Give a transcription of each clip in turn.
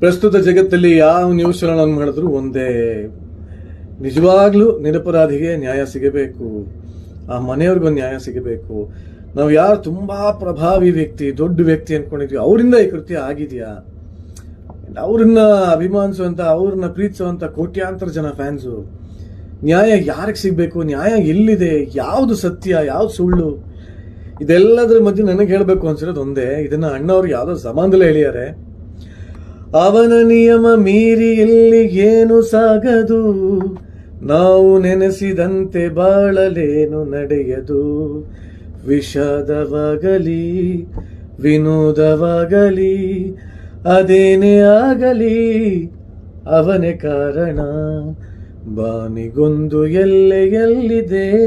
ಪ್ರಸ್ತುತ ಜಗತ್ತಲ್ಲಿ ಯಾವ ನ್ಯೂಸ್ ಚಾನಲ್ ಮಾಡಿದ್ರು ಒಂದೇ. ನಿಜವಾಗ್ಲೂ ನಿರಪರಾಧಿಗೆ ನ್ಯಾಯ ಸಿಗಬೇಕು. ಆ ಮನೆಯವ್ರಿಗೊಂದು ನ್ಯಾಯ ಸಿಗಬೇಕು. ನಾವು ಯಾರು ತುಂಬಾ ಪ್ರಭಾವಿ ವ್ಯಕ್ತಿ, ದೊಡ್ಡ ವ್ಯಕ್ತಿ ಅನ್ಕೊಂಡಿದ್ವಿ. ಅವರಿಂದ ಈ ಕೃತ್ಯ ಆಗಿದೆಯಾ? ಅವ್ರನ್ನ ಅಭಿಮಾನಿಸುವಂತ, ಅವ್ರನ್ನ ಪ್ರೀತಿಸುವಂತ ಕೋಟ್ಯಾಂತರ ಜನ ಫ್ಯಾನ್ಸು. ನ್ಯಾಯ ಯಾರಿಗೆ ಸಿಗಬೇಕು? ನ್ಯಾಯ ಎಲ್ಲಿದೆ? ಯಾವುದು ಸತ್ಯ? ಯಾವ್ದು ಸುಳ್ಳು? ಇದೆಲ್ಲದರ ಮಧ್ಯೆ ನನಗೆ ಹೇಳಬೇಕು ಅನ್ಸಿರೋದು ಒಂದೇ. ಇದನ್ನ ಅಣ್ಣವ್ರು ಯಾವುದೋ ಸಮಾನದಲ್ಲೇ ಹೇಳಿದ್ದಾರೆ. ಅವನ ನಿಯಮ ಮೀರಿ ಇಲ್ಲಿ ಏನು ಸಾಗದು? ನಾವು ನೆನೆಸಿದಂತೆ ಬಾಳಲೇನು ನಡೆಯದು? ವಿಷಾದವಾಗಲಿ, ವಿನೋದವಾಗಲಿ, ಅದೇನೇ ಆಗಲಿ, ಅವನೇ ಕಾರಣ. ಬಾನಿಗೊಂದು ಎಲ್ಲೆ ಎಲ್ಲಿದೆ?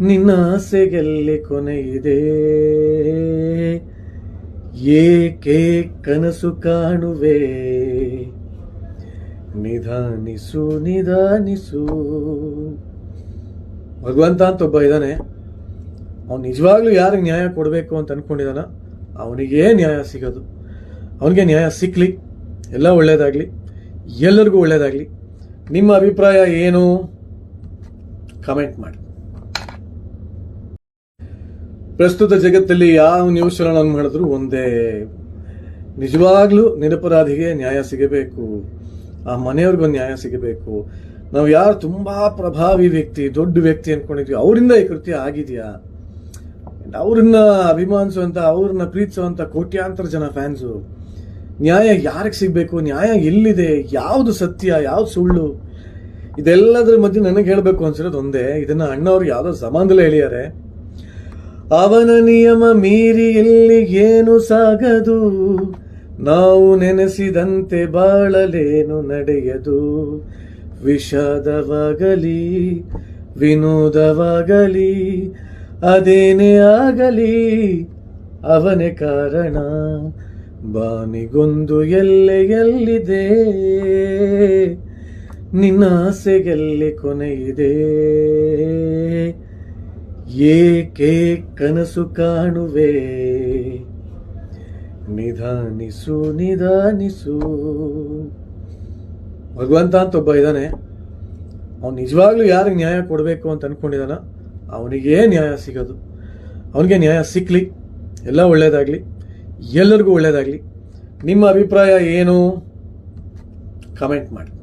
ನಿನ್ನ ಆಸೆಗೆಲ್ಲಿ ಕೊನೆಯಿದೆ? ಏಕೆ ಕನಸು ಕಾಣುವೆ? ನಿಧಾನಿಸು ನಿಧಾನಿಸು. ಭಗವಂತ ಅಂತ ಒಬ್ಬ ಇದ್ದಾನೆ. ಅವ್ನು ನಿಜವಾಗ್ಲೂ ಯಾರಿಗೆ ನ್ಯಾಯ ಕೊಡಬೇಕು ಅಂತ ಅನ್ಕೊಂಡಿದ್ದಾನ? ಅವನಿಗೇ ನ್ಯಾಯ ಸಿಗೋದು. ಅವನಿಗೆ ನ್ಯಾಯ ಸಿಕ್ಕಲಿ ಎಲ್ಲ ಒಳ್ಳೇದಾಗ್ಲಿ. ಎಲ್ಲರಿಗೂ ಒಳ್ಳೇದಾಗ್ಲಿ. ನಿಮ್ಮ ಅಭಿಪ್ರಾಯ ಏನು? ಕಮೆಂಟ್ ಮಾಡಿ. ಪ್ರಸ್ತುತ ಜಗತ್ತಲ್ಲಿ ಯಾವ ನ್ಯೂಸ್ ಚಾನಲ್ ಮಾಡಿದ್ರು ಒಂದೇ. ನಿಜವಾಗ್ಲೂ ನಿರಪರಾಧಿಗೆ ನ್ಯಾಯ ಸಿಗಬೇಕು. ಆ ಮನೆಯವ್ರಿಗೊಂದು ನ್ಯಾಯ ಸಿಗಬೇಕು. ನಾವು ಯಾರು ತುಂಬಾ ಪ್ರಭಾವಿ ವ್ಯಕ್ತಿ, ದೊಡ್ಡ ವ್ಯಕ್ತಿ ಅನ್ಕೊಂಡಿದ್ವಿ. ಅವರಿಂದ ಈ ಕೃತ್ಯ ಆಗಿದೆಯಾ? ಅವ್ರನ್ನ ಅಭಿಮಾನಿಸುವಂತ, ಅವ್ರನ್ನ ಪ್ರೀತಿಸುವಂತ ಕೋಟ್ಯಾಂತರ ಜನ ಫ್ಯಾನ್ಸು ನ್ಯಾಯ ಯಾರಿಗೆ ಸಿಗಬೇಕು? ನ್ಯಾಯ ಎಲ್ಲಿದೆ? ಯಾವುದು ಸತ್ಯ? ಯಾವ್ದು ಸುಳ್ಳು? ಇದೆಲ್ಲದರ ಮಧ್ಯೆ ನನಗೆ ಹೇಳಬೇಕು ಅನ್ಸಿರೋದು ಒಂದೇ. ಇದನ್ನ ಅಣ್ಣವ್ರು ಯಾವುದೋ ಸಮಾನದಲ್ಲೇ ಹೇಳಿದ್ದಾರೆ ಅವನ ನಿಯಮ ಮೀರಿ ಇಲ್ಲಿ ಏನು ಸಾಗದು? ನಾವು ನೆನೆಸಿದಂತೆ ಬಾಳಲೇನು ನಡೆಯದು? ವಿಷಾದವಾಗಲಿ, ವಿನೋದವಾಗಲಿ, ಅದೇನೇ ಆಗಲಿ, ಅವನೇ ಕಾರಣ. ಬಾನಿಗೊಂದು ಎಲ್ಲೆ ಎಲ್ಲಿದೆ ನಿನ್ನ ಆಸೆಗೆಲ್ಲಿ ಕೊನೆಯಿದೆ. ಏಕೆ ಕನಸು ಕಾಣುವೆ? ನಿಧಾನಿಸು ನಿಧಾನಿಸು. ಭಗವಂತ ಅಂತ ಒಬ್ಬ ಇದ್ದಾನೆ. ಅವ್ನು ನಿಜವಾಗ್ಲೂ ಯಾರಿಗೆ ನ್ಯಾಯ ಕೊಡಬೇಕು ಅಂತ ಅನ್ಕೊಂಡಿದ್ದಾನ ಅವನಿಗೇ ನ್ಯಾಯ ಸಿಗೋದು. ಅವನಿಗೆ ನ್ಯಾಯ ಸಿಕ್ಕಲಿ ಎಲ್ಲ ಒಳ್ಳೇದಾಗ್ಲಿ. ಎಲ್ಲರಿಗೂ ಒಳ್ಳೇದಾಗ್ಲಿ. ನಿಮ್ಮ ಅಭಿಪ್ರಾಯ ಏನು? ಕಮೆಂಟ್ ಮಾಡಿ.